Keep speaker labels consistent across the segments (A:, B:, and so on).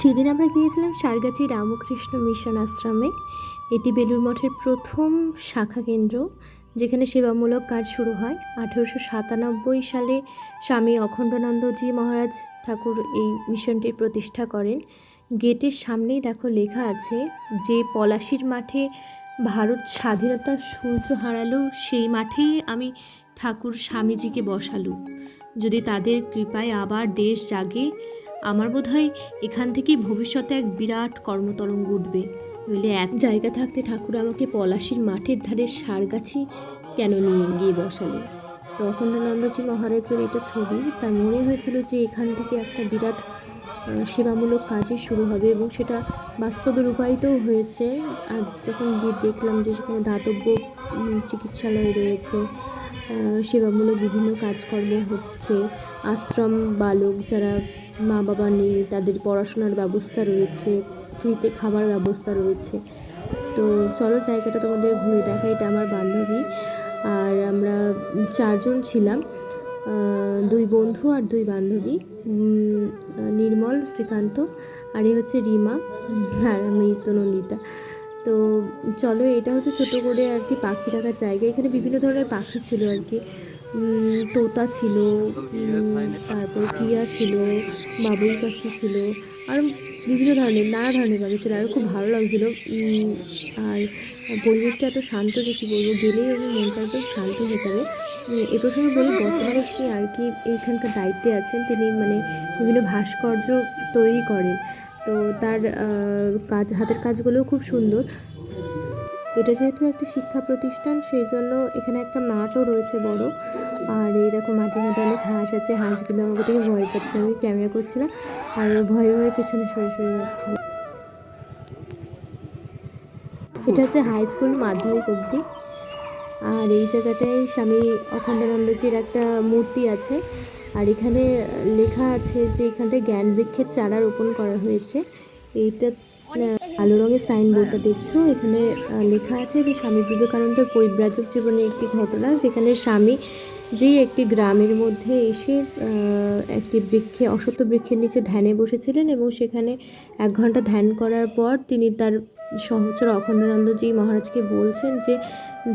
A: সেদিন আমরা গিয়েছিলাম সারগাছি রামকৃষ্ণ মিশন আশ্রমে। এটি বেলুর মঠের প্রথম শাখা কেন্দ্র, যেখানে সেবামূলক কাজ শুরু হয়। আঠেরোশো সাতানব্বই সালে স্বামী অখণ্ডানন্দজি মহারাজ ঠাকুর এই মিশনটি প্রতিষ্ঠা করেন। গেটের সামনেই দেখো লেখা আছে, যে পলাশির মাঠে ভারত স্বাধীনতার সূর্য হারালো, সেই মাঠেই আমি ঠাকুর স্বামীজিকে বসালু। যদি তাদের কৃপায় আবার দেশ জাগে আমার বোধ হয় এখান থেকেই ভবিষ্যতে এক বিরাট কর্মতরঙ্গ উঠবে। নইলে এক জায়গা থাকতে ঠাকুর আমাকে পলাশির মাঠের ধারে সার গাছি কেন নিয়ে গিয়ে বসালে? তখন নন্দজি মহারাজের এটা ছবি, তার মনে হয়েছিল যে এখান থেকে একটা বিরাট সেবামূলক কাজই শুরু হবে এবং সেটা বাস্তবে রূপায়িতও হয়েছে। আর যখন গিয়ে দেখলাম যে সেখানে দাতব্য চিকিৎসালয় রয়েছে সেবামূলক বিভিন্ন কাজকর্ম হচ্ছে, আশ্রম বালক যারা মা বাবা নেই, তাদের পড়াশোনার ব্যবস্থা রয়েছে, ফ্রিতে খাবার ব্যবস্থা রয়েছে। তো চলো জায়গাটা তোমাদের ঘুরে দেখা এটা আমার বান্ধবী। আর আমরা চারজন ছিলাম। দুই বন্ধু আর দুই বান্ধবী নির্মল, শ্রীকান্ত, আর এ হচ্ছে রিমা আর আমি তো নন্দিতা তো চলো, এটা হচ্ছে ছোটো করে আর কি পাখি রাখার জায়গা। এখানে বিভিন্ন ধরনের পাখি ছিল আর কি। তোতা ছিল তারপর টিয়া ছিল, বাবুই পাখি ছিল, আর বিভিন্ন ধরনের, নানা ধরনের পাখি ছিল, আর খুব ভালো লাগছিল। আর পরিবেশটা এত শান্ত যে কী বলব, গেলেই আমি মনটা একদম শান্ত হয়ে যাবে। এ প্রসঙ্গে বলি, বর্তমানে যে আর কি এইখানকার দায়িত্বে আছেন, তিনি মানে বিভিন্ন ভাস্কর্য তৈরি করেন। তো তার কাজ, হাতের কাজগুলোও খুব সুন্দর। এটা যেহেতু একটা শিক্ষা প্রতিষ্ঠান, সেই জন্য এখানে একটা মাঠও রয়েছে বড়। আর এই দেখো মাটির মধ্যে অনেক হাঁস আছে, হাঁসগুলো আমাকে থেকে ভয় পাচ্ছে, আমি ক্যামেরা করছিলাম। আর ভয়ে ভয়ে পেছনে সরে সরে যাচ্ছিল এটা হচ্ছে হাই স্কুল মাধ্যমিক অবধি। আর এই জায়গাটায় স্বামী অখণ্ডানন্দজির একটা মূর্তি আছে। আর এখানে লেখা আছে যে এখানটায় জ্ঞান বৃক্ষের চারা রোপণ করা হয়েছে। এইটা আহ, কালো রঙের সাইনবোর্ডটা দেখছ? এখানে লেখা আছে যে স্বামী বিবেকানন্দের পরিব্রাজক জীবনের একটি ঘটনা যেখানে স্বামী যে একটি গ্রামের মধ্যে এসে একটি বৃক্ষে অসত্য বৃক্ষের নিচে ধ্যানে বসেছিলেন এবং সেখানে এক ঘণ্টা ধ্যান করার পর তিনি তার সহচর অখণ্ডানন্দজি মহারাজকে বলছেন যে,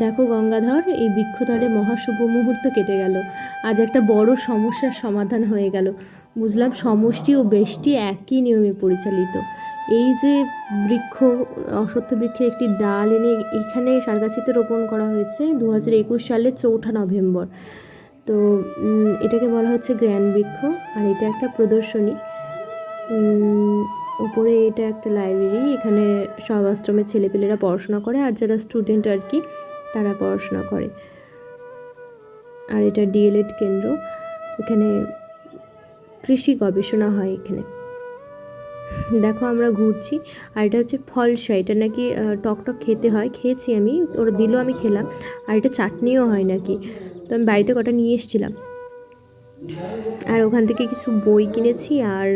A: দেখো গঙ্গাধর, এই বৃক্ষতলে মহাশুভ মুহূর্ত কেটে গেল। আজ একটা বড় সমস্যার সমাধান হয়ে গেল। বুঝলাম সমষ্টি ও বেষ্টি একই নিয়মে পরিচালিত। এই যে বৃক্ষ, অশ্বত্থ বৃক্ষের একটি ডাল এনে এখানে সারগাছিতে রোপণ করা হয়েছে দু হাজার একুশ সালের চৌঠা নভেম্বর। তো এটাকে বলা হচ্ছে গ্র্যান্ড বৃক্ষ, আর এটা একটা প্রদর্শনী। উপরে এটা একটা লাইব্রেরি এখানে সব আশ্রমের ছেলেপেলেরা পড়াশোনা করে আর যারা স্টুডেন্ট আর কি তারা পড়াশোনা করে। আর এটা ডিএলএড কেন্দ্র এখানে কৃষি গবেষণা হয় এখানে। দেখো আমরা ঘুরছি আর এটা হচ্ছে ফলসা এটা নাকি আহ, টক টক খেতে হয় খেয়েছি আমি ওরা দিল আমি খেলাম আর এটা চাটনিও হয় নাকি। তো আমি বাড়িতে কটা নিয়ে এসেছিলাম। আর ওখান থেকে কিছু বই কিনেছি আর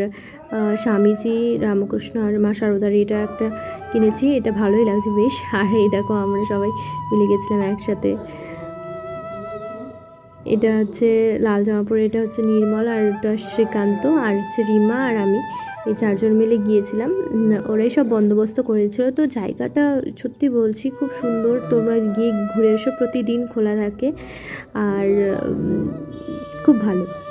A: স্বামীজি রামকৃষ্ণ আর মা সারদার এটা একটা কিনেছি, এটা ভালোই লাগছে বেশ। আর এই দেখো আমরা সবাই মিলে গেছিলাম একসাথে। এটা হচ্ছে লাল জামা পরে এটা হচ্ছে নির্মল আর এটা শ্রীকান্ত আর হচ্ছে রিমা আর আমি। এই চারজন মিলে গিয়েছিলাম। ওরাই সব বন্দোবস্ত করেছিল। তো জায়গাটা সত্যি বলছি খুব সুন্দর। তোমরা গিয়ে ঘুরে এসো, প্রতিদিন খোলা থাকে। আর খুব ভালো।